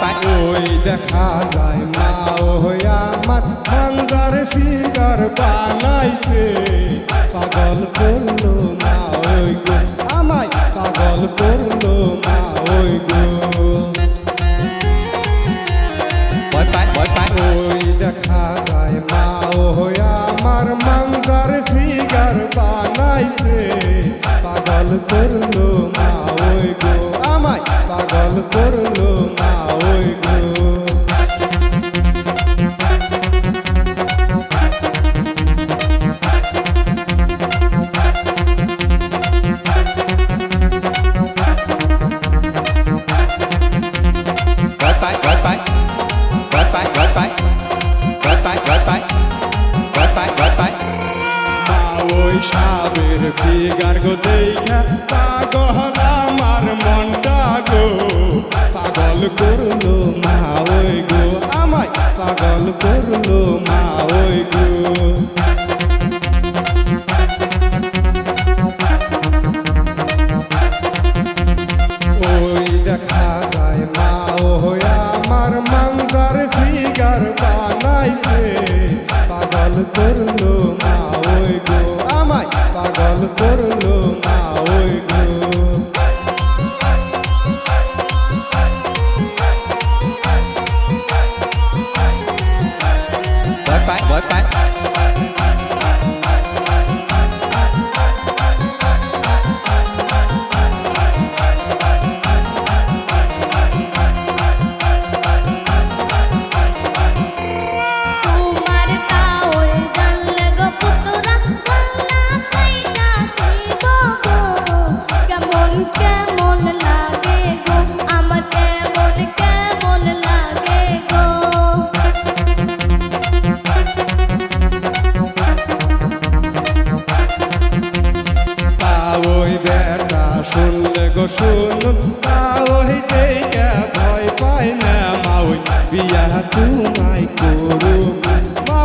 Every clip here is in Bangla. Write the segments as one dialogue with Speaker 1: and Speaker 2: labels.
Speaker 1: পাই
Speaker 2: ওই দেখা যায় মা। ও আমার মানজার ফিগার বানাইছে। পাগল করল মা ওই গো। আমায় পাগল করল মা ওই গো। ওই দেখা যায় মা ও আমার মানজার ফিগার বানাইছে। পাগল করল মা ওই গো। আমায় পাগল করল মা ওই গো।
Speaker 1: ভয়
Speaker 2: ফিগার গো দেখা পাগল আমার মনটা গো। পাগল করল মা ওই গো, আমায় পাগল করল মা ওই গো। মা ও আমার মাংসার ফিগার বানাইছে। পাগল করল মা ওই গো। আমায়। পাগল করল মা শুনলে গো শুনুন। তা ওই দেখে ভয় পায় তোমায় করু মা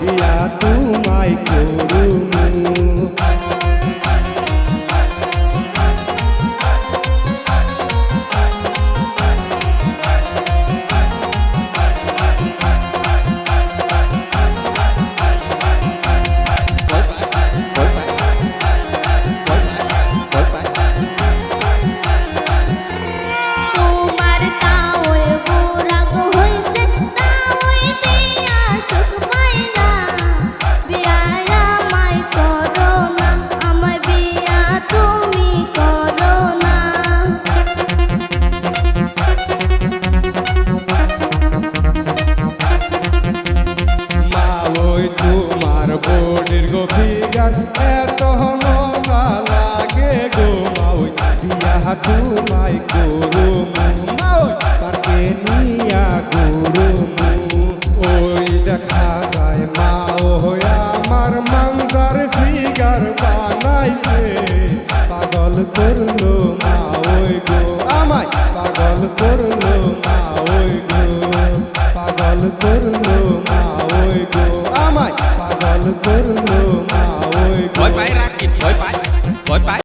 Speaker 2: বিয়া তোমায় করু তোমার বোর্ডের গো ফিগার এত মজা লাগে গো মা ওই বিয়া তোমায় করু মা ওই পার্কে নিয়া গুরু ওই দেখা যায় মা ও আমার মানজার ফিগার বানাইছে পাগল করল মা ওই গো আমায় পাগল করল মা ওই গো পাগল করল মা ওই গো আমায় পাগল করল মা ওই গো
Speaker 1: ভয় পাই রাকিব ভয় পাই ভয় পাই